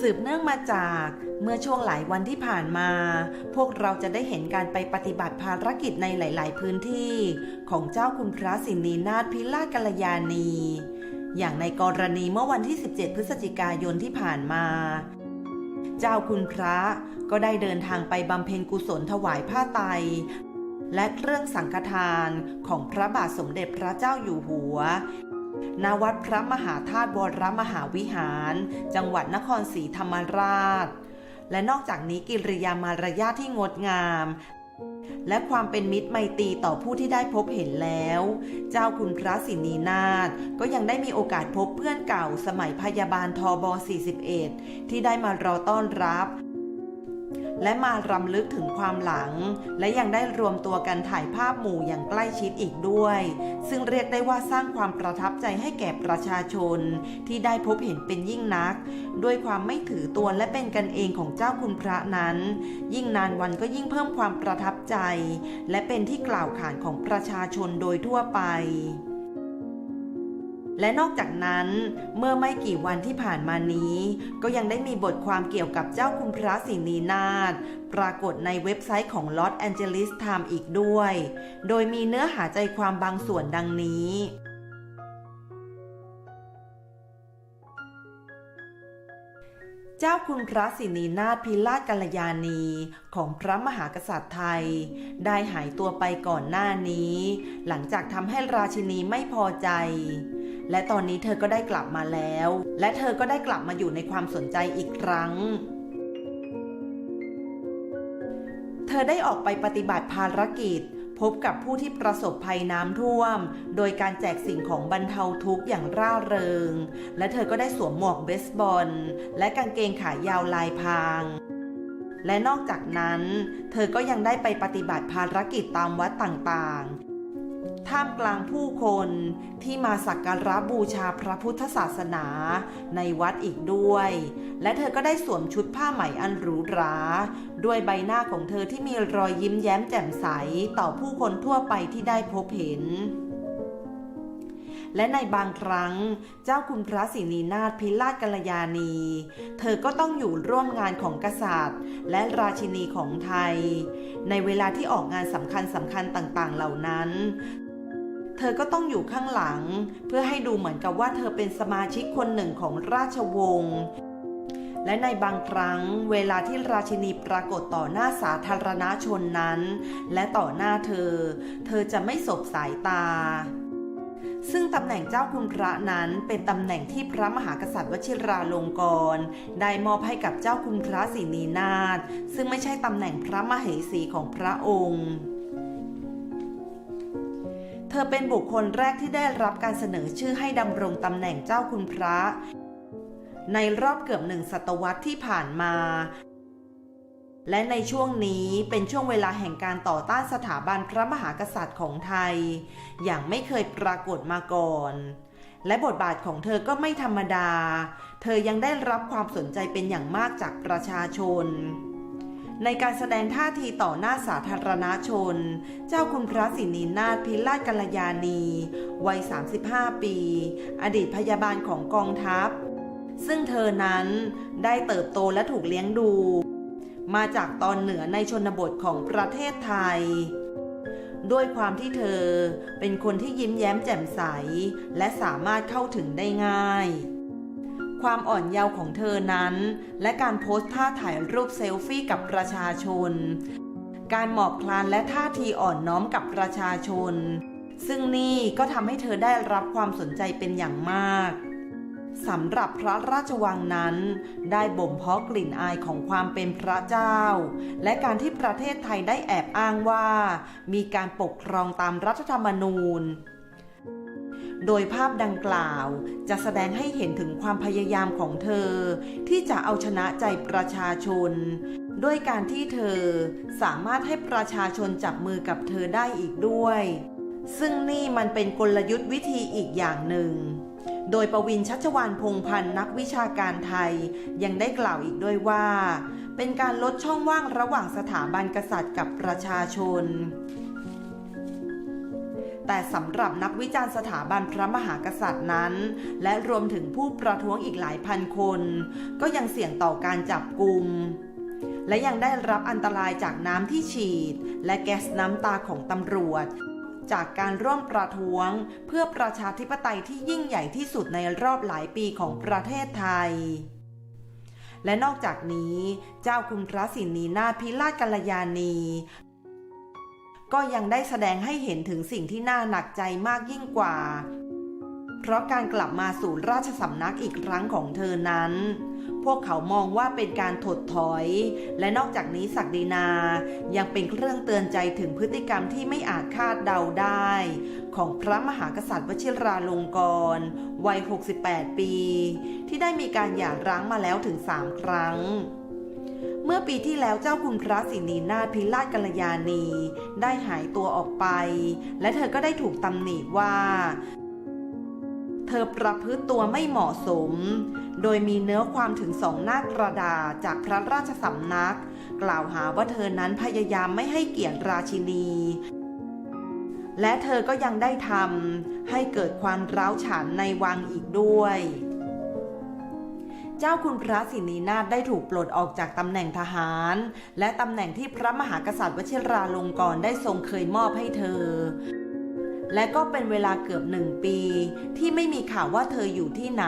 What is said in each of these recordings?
สืบเนื่องมาจากเมื่อช่วงหลายวันที่ผ่านมา พวกเราจะได้เห็นการไปปฏิบัติภารกิจในหลาย ๆ พื้นที่ ของเจ้าคุณพระสินีนาถพิราชกัลยาณี อย่างในกรณีเมื่อวันที่ 17 พฤศจิกายนที่ผ่านมา เจ้าคุณพระก็ได้เดินทางไปบำเพ็ญกุศลถวายผ้าไตรและเครื่องสังฆทานของพระบาทสมเด็จพระเจ้าอยู่หัว ณวัดพระมหาธาตุวรมหาวิหาร จังหวัดนครศรีธรรมราช และนอกจากนี้กิริยามารยาทที่งดงาม และความเป็นมิตรไมตรีต่อผู้ที่ได้พบเห็นแล้ว เจ้าคุณพระสินีนาถก็ยังได้มีโอกาสพบเพื่อนเก่าสมัยพยาบาลทบ41 ที่ได้มารอต้อนรับ และมารำลึกถึงความหลัง และยังได้รวมตัวกันถ่ายภาพหมู่อย่างใกล้ชิดอีกด้วย ซึ่งเรียกได้ว่าสร้างความประทับใจให้แก่ประชาชน ที่ได้พบเห็นเป็นยิ่งนัก ด้วยความไม่ถือตัวและเป็นกันเองของเจ้าคุณพระนั้น ยิ่งนานวันก็ยิ่งเพิ่มความประทับใจ และเป็นที่กล่าวขานของประชาชนโดยทั่วไป และนอกจากนั้นเมื่อไม่กี่วันที่ผ่านมานี้ ก็ยังได้มีบทความเกี่ยวกับเจ้าคุณพระสินีนาถปรากฏในเว็บไซต์ของ Los Angeles Times อีกด้วย โดยมีเนื้อหาใจความบางส่วนดังนี้เจ้าคุณพระสินีนาถพิราชกัลยาณีของพระมหากษัตริย์ไทย ได้หายตัวไปก่อนหน้านี้ หลังจากทำให้ราชินีไม่พอใจ และตอนนี้เธอก็ได้กลับมาแล้ว และเธอก็ได้กลับมาอยู่ในความสนใจอีกครั้ง เธอได้ออกไปปฏิบัติภารกิจ พบกับผู้ที่ประสบภัยน้ำท่วม โดยการแจกสิ่งของบรรเทาทุกข์อย่างร่าเริง และเธอก็ได้สวมหมวกเบสบอล และกางเกงขายาวลายพรางและนอกจากนั้น เธอก็ยังได้ไปปฏิบัติภารกิจตามวัดต่างๆ ท่ามกลางผู้คนที่มาสักการะบูชาพระพุทธศาสนาในวัดอีกด้วย และเธอก็ได้สวมชุดผ้าไหมอันหรูหรา ด้วยใบหน้าของเธอที่มีรอยยิ้มแย้มแจ่มใสต่อผู้คนทั่วไปที่ได้พบเห็นและในบางครั้งเจ้าคุณพระสินีนาถพิราชกัลยาณี เธอก็ต้องอยู่ร่วมงานของกษัตริย์ และราชินีของไทย ในเวลาที่ออกงานสำคัญสำคัญต่างๆเหล่านั้น เธอก็ต้องอยู่ข้างหลัง เพื่อให้ดูเหมือนกับว่าเธอเป็นสมาชิกคนหนึ่งของราชวงศ์และในบางครั้งเวลาที่ราชินีปรากฏต่อหน้าสาธารณชนนั้น และต่อหน้าเธอ เธอจะไม่สบสายตา ซึ่งตำแหน่งเจ้าคุณพระนั้นเป็นตำแหน่งที่พระมหากษัตริย์วชิราลงกรณ์ได้มอบให้กับเจ้าคุณพระศรีนีนาถซึ่งไม่ใช่ตำแหน่งพระมเหสีของพระองค์ เธอเป็นบุคคลแรกที่ได้รับการเสนอชื่อให้ดำรงตำแหน่งเจ้าคุณพระ ในรอบเกือบหนึ่งศตวรรษที่ผ่านมา และในช่วงนี้เป็นช่วงเวลาแห่งการต่อต้านสถาบันพระมหากษัตริย์ของไทย อย่างไม่เคยปรากฏมาก่อน และบทบาทของเธอก็ไม่ธรรมดา เธอยังได้รับความสนใจเป็นอย่างมากจากประชาชน ในการแสดงท่าทีต่อหน้าสาธารณชน เจ้าคุณพระสินีนาถพิราชกัลยาณี วัย 35 ปี อดีตพยาบาลของกองทัพ ซึ่งเธอนั้นได้เติบโตและถูกเลี้ยงดู มาจากตอนเหนือในชนบทของประเทศไทย ด้วยความที่เธอเป็นคนที่ยิ้มแย้มแจ่มใส และสามารถเข้าถึงได้ง่าย ความอ่อนเยาว์ของเธอนั้น และการโพสต์ท่าถ่ายรูปเซลฟี่กับประชาชน การหมอบคลานและท่าทีอ่อนน้อมกับประชาชน ซึ่งนี่ก็ทำให้เธอได้รับความสนใจเป็นอย่างมากสำหรับพระราชวังนั้น ได้บ่มเพาะกลิ่นอายของความเป็นพระเจ้า และการที่ประเทศไทยได้แอบอ้างว่า มีการปกครองตามรัฐธรรมนูญ โดยภาพดังกล่าวจะแสดงให้เห็นถึงความพยายามของเธอ ที่จะเอาชนะใจประชาชน ด้วยการที่เธอสามารถให้ประชาชนจับมือกับเธอได้อีกด้วย ซึ่งนี่มันเป็นกลยุทธ์วิธีอีกอย่างหนึ่ง โดยประวินชัชวานพงพันธ์นักวิชาการไทยยังได้กล่าวอีกด้วยว่า เป็นการลดช่องว่างระหว่างสถาบันกษัตริย์กับประชาชน แต่สำหรับนักวิจารณ์สถาบันพระมหากษัตริย์นั้น และรวมถึงผู้ประท้วงอีกหลายพันคน ก็ยังเสี่ยงต่อการจับกลุ่มและยังได้รับอันตรายจากน้ำที่ฉีด และแก๊สน้ำตาของตำรวจ จากการร่วมประท้วง เพื่อประชาธิปไตยที่ยิ่งใหญ่ที่สุดในรอบหลายปีของประเทศไทย และนอกจากนี้ เจ้าคุณพระสินีนาพิราชกัลยาณี ก็ยังได้แสดงให้เห็นถึงสิ่งที่น่าหนักใจมากยิ่งกว่า เพราะการกลับมาสู่ราชสำนักอีกครั้งของเธอนั้น พวกเขามองว่าเป็นการถดถอย และนอกจากนี้ศักดินา ยังเป็นเครื่องเตือนใจถึงพฤติกรรมที่ไม่อาจคาดเดาได้ ของพระมหากษัตริย์วชิราลงกรณ์วัย 68 ปี ที่ได้มีการหย่าร้างมาแล้วถึง 3 ครั้ง เมื่อปีที่แล้วเจ้าคุณพระสินีนาถพิราชกัลยาณี ได้หายตัวออกไป และเธอก็ได้ถูกตำหนิว่า เธอประพฤติตัวไม่เหมาะสม โดยมีเนื้อความถึงสองหน้ากระดาษจากพระราชสำนัก กล่าวหาว่าเธอนั้นพยายามไม่ให้เกียรติราชินี และเธอก็ยังได้ทำให้เกิดความร้าวฉานในวังอีกด้วย เจ้าคุณพระสินีนาถได้ถูกปลดออกจากตำแหน่งทหาร และตำแหน่งที่พระมหากษัตริย์วชิราลงกรณ์ได้ทรงเคยมอบให้เธอ และก็เป็นเวลาเกือบหนึ่งปี ที่ไม่มีข่าวว่าเธออยู่ที่ไหน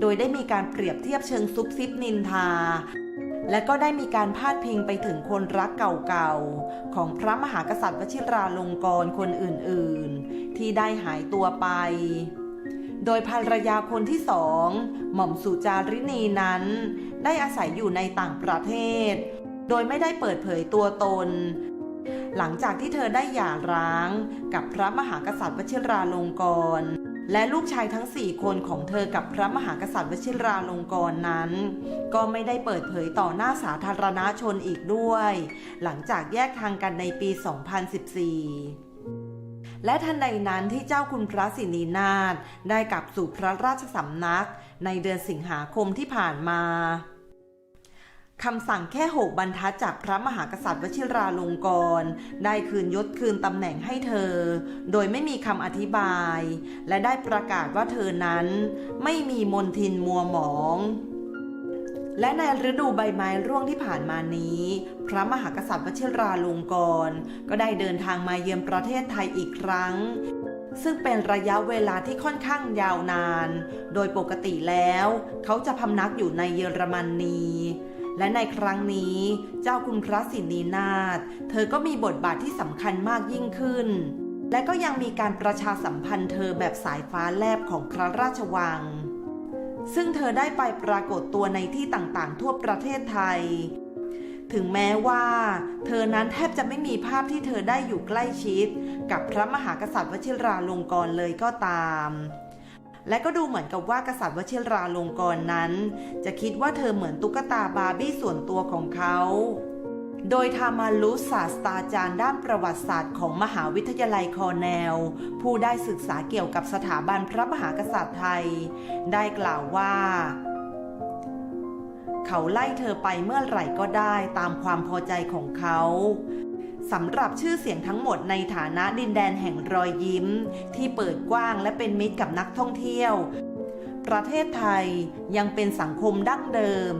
โดยได้มีการเปรียบเทียบเชิงซุบซิบนินทาและก็ได้มีการพาดพิงไปถึงคนรักเก่าๆ ของพระมหากษัตริย์วชิราลงกรณ์คนอื่นๆ ที่ได้หายตัวไป โดยภรรยาคนที่สองหม่อมสุจารินีนั้น ได้อาศัยอยู่ในต่างประเทศ โดยไม่ได้เปิดเผยตัวตน หลังจากที่เธอได้หย่าร้างกับพระมหากษัตริย์วชิราลงกรณ์และลูกชายทั้งสี่คนของเธอกับพระมหากษัตริย์วชิราลงกรณ์นั้น ก็ไม่ได้เปิดเผยต่อหน้าสาธารณชนอีกด้วย หลังจากแยกทางกันในปี 2014 และทันใดนั้นที่เจ้าคุณพระสินีนาถได้กลับสู่พระราชสำนัก ในเดือนสิงหาคมที่ผ่านมาคำสั่งแค่หกบรรทัดจากพระมหากษัตริย์วชิราลงกรณ์ได้คืนยศคืนตำแหน่งให้เธอ โดยไม่มีคำอธิบาย และได้ประกาศว่าเธอนั้น ไม่มีมนทินมัวหมอง และในฤดูใบไม้ร่วงที่ผ่านมานี้ พระมหากษัตริย์วชิราลงกรณ์ก็ได้เดินทางมาเยือนประเทศไทยอีกครั้ง ซึ่งเป็นระยะเวลาที่ค่อนข้างยาวนาน โดยปกติแล้ว เขาจะพำนักอยู่ในเยอรมนีและในครั้งนี้เจ้าคุณพระสินีนาถเธอก็มีบทบาทที่สำคัญมากยิ่งขึ้น และก็ยังมีการประชาสัมพันธ์เธอแบบสายฟ้าแลบของพระราชวัง ซึ่งเธอได้ไปปรากฏตัวในที่ต่างๆ ทั่วประเทศไทย ถึงแม้ว่า เธอนั้นแทบจะไม่มีภาพที่เธอได้อยู่ใกล้ชิด กับพระมหากษัตริย์วชิราลงกรณ์เลยก็ตาม และก็ดูเหมือนกับว่ากษัตริย์วชิราลงกรณ์นั้น จะคิดว่าเธอเหมือนตุ๊กตาบาร์บี้ส่วนตัวของเขา โดยทามารุศาสตราจารย์ด้านประวัติศาสตร์ของมหาวิทยาลัยคอร์เนล ผู้ได้ศึกษาเกี่ยวกับสถาบันพระมหากษัตริย์ไทย ได้กล่าวว่า เขาไล่เธอไปเมื่อไหร่ก็ได้ตามความพอใจของเขาสำหรับชื่อเสียงทั้งหมดในฐานะดินแดนแห่งรอยยิ้ม ที่เปิดกว้างและเป็นมิตรกับนักท่องเที่ยว ประเทศไทยยังเป็นสังคมดั้งเดิม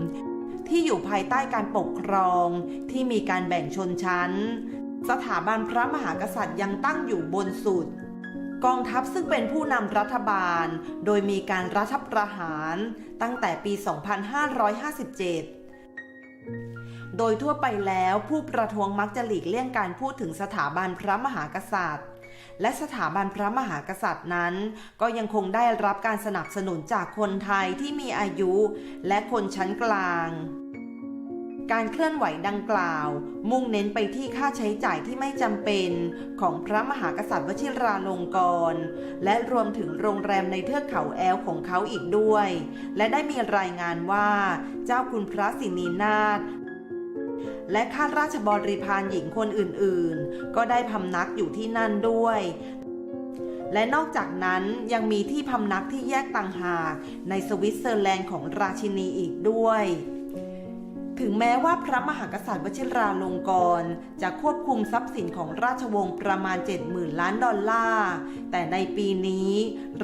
ที่อยู่ภายใต้การปกครอง ที่มีการแบ่งชนชั้น สถาบันพระมหากษัตริย์ยังตั้งอยู่บนสุด กองทัพซึ่งเป็นผู้นำรัฐบาล โดยมีการรัฐประหารตั้งแต่ปี 2557โดยทั่วไปแล้วผู้ประท้วงมักจะหลีกเลี่ยงการพูดถึงสถาบันพระมหากษัตริย์ และสถาบันพระมหากษัตริย์นั้น ก็ยังคงได้รับการสนับสนุนจากคนไทยที่มีอายุ และคนชั้นกลาง การเคลื่อนไหวดังกล่าว มุ่งเน้นไปที่ค่าใช้จ่ายที่ไม่จำเป็น ของพระมหากษัตริย์วชิราลงกรณ์และรวมถึงโรงแรมในเทือกเขาแอลของเขาอีกด้วย และได้มีรายงานว่า เจ้าคุณพระสินีนาถและข้าราชบริพารหญิงคนอื่นๆ ก็ได้พำนักอยู่ที่นั่นด้วย และนอกจากนั้นยังมีที่พำนักที่แยกต่างหากในสวิตเซอร์แลนด์ของราชินีอีกด้วย ถึงแม้ว่าพระมหากษัตริย์วชิราลงกรณ์จะควบคุมทรัพย์สินของราชวงศ์ประมาณ 70,000 ล้านดอลลาร์ แต่ในปีนี้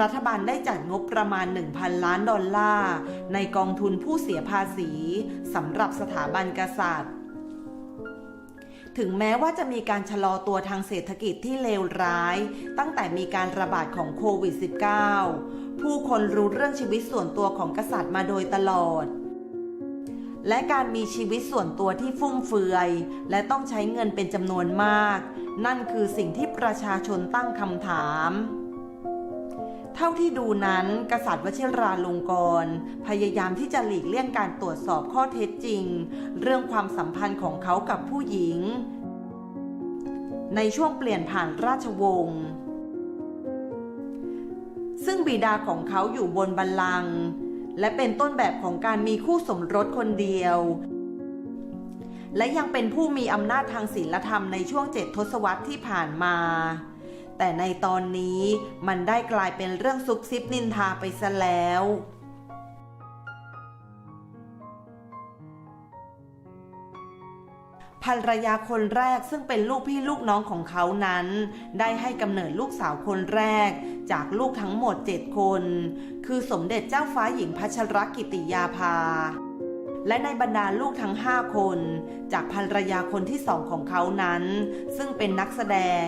รัฐบาลได้จัดงบประมาณ 1,000 ล้านดอลลาร์ ในกองทุนผู้เสียภาษีสำหรับสถาบันกษัตริย์ถึงแม้ว่าจะมีการชะลอตัวทางเศรษฐกิจที่เลวร้าย ตั้งแต่มีการระบาดของโควิด -19 ผู้คนรู้เรื่องชีวิตส่วนตัวของกษัตริย์มาโดยตลอด และการมีชีวิตส่วนตัวที่ฟุ่มเฟือย และต้องใช้เงินเป็นจำนวนมาก นั่นคือสิ่งที่ประชาชนตั้งคำถามเท่าที่ดูนั้นกษัตริย์วชิราลงกรณ์พยายามที่จะหลีกเลี่ยงการตรวจสอบข้อเท็จจริง เรื่องความสัมพันธ์ของเขากับผู้หญิง ในช่วงเปลี่ยนผ่านราชวงศ์ซึ่งบิดาของเขาอยู่บนบัลลังก์ และเป็นต้นแบบของการมีคู่สมรสคนเดียว และยังเป็นผู้มีอำนาจทางศีลธรรมในช่วงเจ็ดทศวรรษที่ผ่านมา แต่ในตอนนี้มันได้กลายเป็นเรื่องซุบซิบนินทาไปซะแล้ว ภรรยาคนแรกซึ่งเป็นลูกพี่ลูกน้องของเขานั้น ได้ให้กำเนิดลูกสาวคนแรก จากลูกทั้งหมดเจ็ดคน คือสมเด็จเจ้าฟ้าหญิงพัชรกิติยาภา และในบรรดาลูกทั้งห้าคน จากภรรยาคนที่สองของเขานั้น ซึ่งเป็นนักแสดง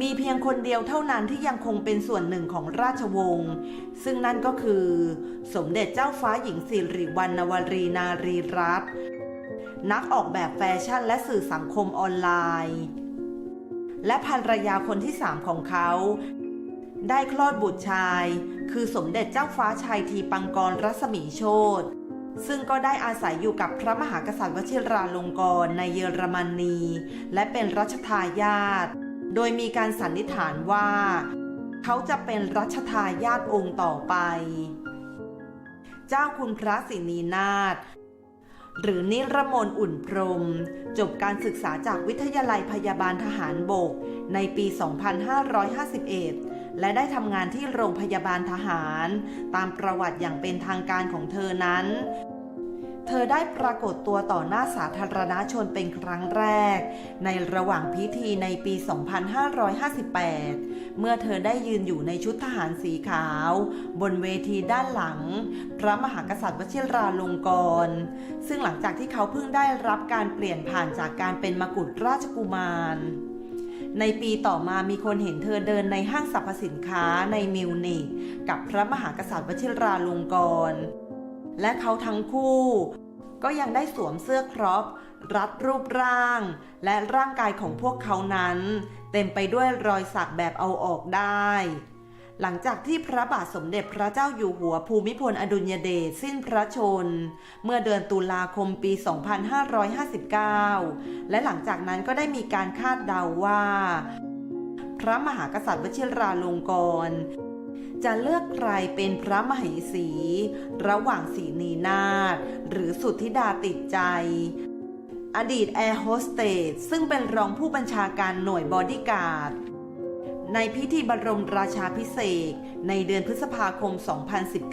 มีเพียงคนเดียวเท่านั้นที่ยังคงเป็นส่วนหนึ่งของราชวงศ์ ซึ่งนั่นก็คือ สมเด็จเจ้าฟ้าหญิงสิริวัณณวรีนารีรัตน์ นักออกแบบแฟชั่นและสื่อสังคมออนไลน์ และภรรยาคนที่สามของเขา ได้คลอดบุตรชาย คือสมเด็จเจ้าฟ้าชายทีปังกรรัศมีโชตซึ่งก็ได้อาศัยอยู่กับพระมหากษัตริย์วชิราลงกรณ์ในเยอรมนี และเป็นรัชทายาทโดยมีการสันนิษฐานว่า เขาจะเป็นรัชทายาทองค์ต่อไป เจ้าคุณพระศรีนีนาถ หรือนิรมนอุ่นพรม จบการศึกษาจากวิทยาลัยพยาบาลทหารบก ในปี 2551 และได้ทำงานที่โรงพยาบาลทหาร ตามประวัติอย่างเป็นทางการของเธอนั้น เธอได้ปรากฏตัวต่อหน้าสาธารณชนเป็นครั้งแรก ในระหว่างพิธีในปี 2558 เมื่อเธอได้ยืนอยู่ในชุดทหารสีขาว บนเวทีด้านหลัง พระมหากษัตริย์วชิราลงกรณ์ซึ่งหลังจากที่เขาเพิ่งได้รับการเปลี่ยนผ่านจากการเป็นมกุฎราชกุมารในปีต่อมามีคนเห็นเธอเดินในห้างสรรพสินค้าในมิวนิกกับพระมหากษัตริย์วชิราลงกรณ์ และเขาทั้งคู่ ก็ยังได้สวมเสื้อครอปรัดรูปร่าง และร่างกายของพวกเขานั้น เต็มไปด้วยรอยสักแบบเอาออกได้ หลังจากที่พระบาทสมเด็จพระเจ้าอยู่หัวภูมิพลอดุลยเดชสิ้นพระชน เมื่อเดือนตุลาคมปี 2559 และหลังจากนั้นก็ได้มีการคาดเดาว่า พระมหากษัตริย์วชิราลงกรณ์ จะเลือกใครเป็นพระมเหสี ระหว่างสีนีนาถหรือสุทธิดาติดใจ อดีตแอร์โฮสเตสซึ่งเป็นรองผู้บัญชาการหน่วยบอดี้การ์ดในพิธีบรมราชาพิเศษในเดือนพฤษภาคม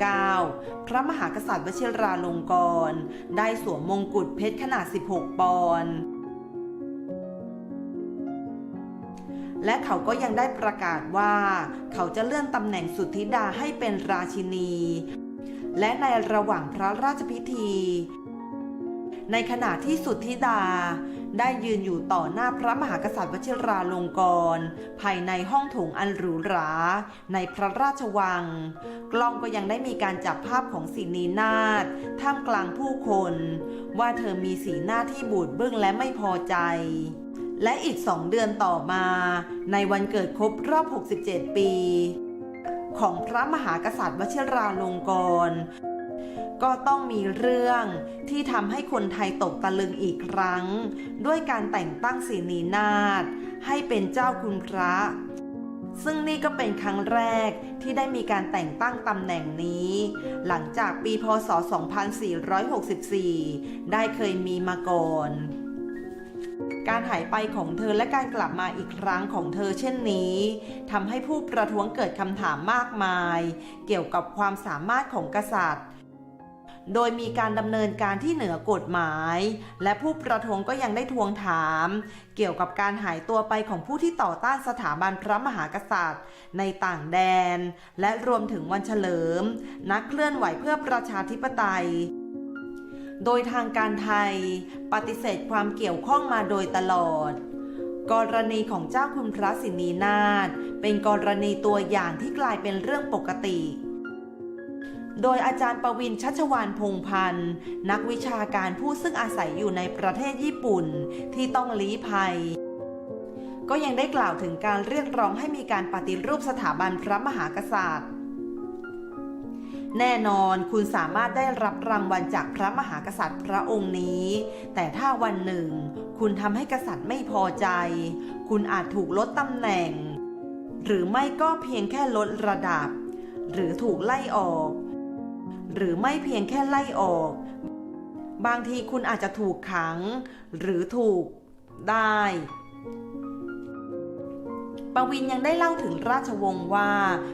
2019 พระมหากษัตริย์วชิราลงกรณ์ได้สวมมงกุฎเพชรขนาด 16 ปอนด์ และเขาก็ยังได้ประกาศว่า เขาจะเลื่อนตำแหน่งสุทธิดาให้เป็นราชินี และในระหว่างพระราชพิธี ในขณะที่สุทธิดาได้ยืนอยู่ต่อหน้าพระมหากษัตริย์วชิราลงกรณ์ภายในห้องโถงอันหรูหรา ในพระราชวัง กล้องก็ยังได้มีการจับภาพของสีนีนาถท่ามกลางผู้คน ว่าเธอมีสีหน้าที่บูดเบึ้องและไม่พอใจ และอีกสองเดือนต่อมาในวันเกิดครบรอบ 67 ปี ของพระมหากษัตริย์วชิราลงกรณ์ก็ต้องมีเรื่องที่ทำให้คนไทยตกตะลึงอีกครั้ง ด้วยการแต่งตั้งศีนีนาถให้เป็นเจ้าคุณพระ ซึ่งนี่ก็เป็นครั้งแรกที่ได้มีการแต่งตั้งตำแหน่งนี้ หลังจากปีพศ 2464 ได้เคยมีมาก่อน การหายไปของเธอและการกลับมาอีกครั้งของเธอเช่นนี้ทำให้ผู้ประท้วงเกิดคำถามมากมาย เกี่ยวกับความสามารถของกษัตริย์ โดยมีการดำเนินการที่เหนือกฎหมาย และผู้ประท้วงก็ยังได้ทวงถาม เกี่ยวกับการหายตัวไปของผู้ที่ต่อต้านสถาบันพระมหากษัตริย์ ในต่างแดน และรวมถึงวันเฉลิม นักเคลื่อนไหวเพื่อประชาธิปไตย โดยทางการไทยปฏิเสธความเกี่ยวข้องมาโดยตลอด กรณีของเจ้าคุณพระสินีนาถเป็นกรณีตัวอย่างที่กลายเป็นเรื่องปกติ โดยอาจารย์ประวินชัชวานพงพันธ์ นักวิชาการผู้ซึ่งอาศัยอยู่ในประเทศญี่ปุ่นที่ต้องลี้ภัยก็ยังได้กล่าวถึงการเรียกร้องให้มีการปฏิรูปสถาบันพระมหากษัตริย์ แน่นอนคุณสามารถได้รับรางวัลจากพระมหากษัตริย์พระองค์นี้ แต่ถ้าวันหนึ่ง คุณทำให้กษัตริย์ไม่พอใจ คุณอาจถูกลดตำแหน่ง หรือไม่ก็เพียงแค่ลดระดับ หรือถูกไล่ออก หรือไม่เพียงแค่ไล่ออก บางทีคุณอาจจะถูกขัง หรือถูกได้ ปวินยังได้เล่าถึงราชวงศ์ว่า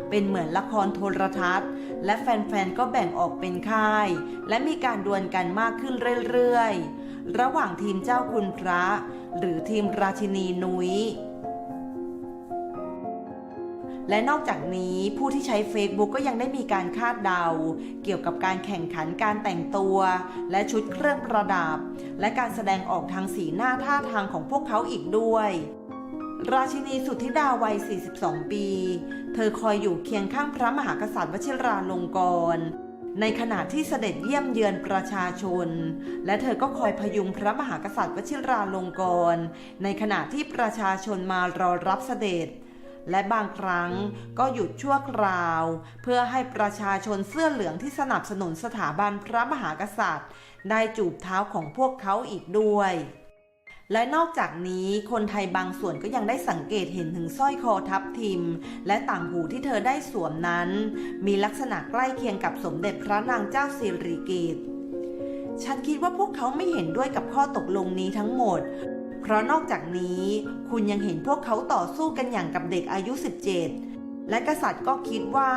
เป็นเหมือนละครโทรทัศน์ และแฟนๆ ก็แบ่งออกเป็นค่าย และมีการดวลกันมากขึ้นเรื่อยๆ ระหว่างทีมเจ้าคุณพระ หรือทีมราชินีนุย้ยและนอกจากนี้ผู้ที่ใช้ Facebook ก็ยังได้มีการคาดเดา เกี่ยวกับการแข่งขันการแต่งตัว และชุดเครื่องประดับ และการแสดงออกทางสีหน้าท่าทางของพวกเขาอีกด้วย ราชินีสุทธิดาวัย 42 ปี เธอคอยอยู่เคียงข้างพระมหากษัตริย์วชิราลงกรณ์ในขณะที่เสด็จเยี่ยมเยือนประชาชน และเธอก็คอยพยุงพระมหากษัตริย์วชิราลงกรณ์ในขณะที่ประชาชนมารอรับเสด็จ และบางครั้งก็หยุดชั่วคราว เพื่อให้ประชาชนเสื้อเหลืองที่สนับสนุนสถาบันพระมหากษัตริย์ ได้จูบเท้าของพวกเขาอีกด้วย และนอกจากนี้คนไทยบางส่วนก็ยังได้สังเกตเห็นถึงสร้อยคอทับทิม และต่างหูที่เธอได้สวมนั้น มีลักษณะใกล้เคียงกับสมเด็จพระนางเจ้าสิริกิติ์ฉันคิดว่าพวกเขาไม่เห็นด้วยกับข้อตกลงนี้ทั้งหมด เพราะนอกจากนี้ คุณยังเห็นพวกเขาต่อสู้กันอย่างกับเด็กอายุ 17 และกษัตริย์ก็คิดว่า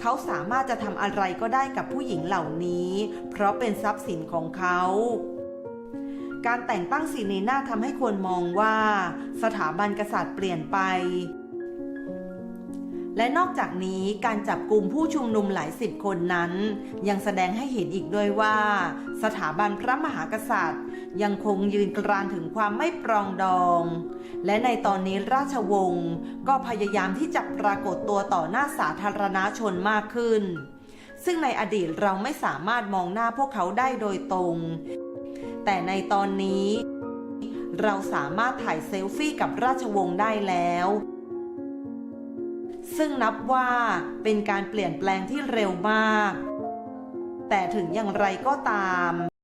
เขาสามารถจะทำอะไรก็ได้กับผู้หญิงเหล่านี้ เพราะเป็นทรัพย์สินของเขา การแต่งตั้งสีนีนาทำให้คนมองว่าสถาบันกษัตริย์เปลี่ยนไป และนอกจากนี้การจับกลุ่มผู้ชุมนุมหลายสิบคนนั้น ยังแสดงให้เห็นอีกด้วยว่า สถาบันพระมหากษัตริย์ ยังคงยืนกรานถึงความไม่ปรองดอง และในตอนนี้ราชวงศ์ก็พยายามที่จะปรากฏตัวต่อหน้าสาธารณชนมากขึ้น ซึ่งในอดีตเราไม่สามารถมองหน้าพวกเขาได้โดยตรง แต่ในตอนนี้ เราสามารถถ่ายเซลฟี่กับราชวงศ์ได้แล้ว ซึ่งนับว่าเป็นการเปลี่ยนแปลงที่เร็วมาก แต่ถึงอย่างไรก็ตาม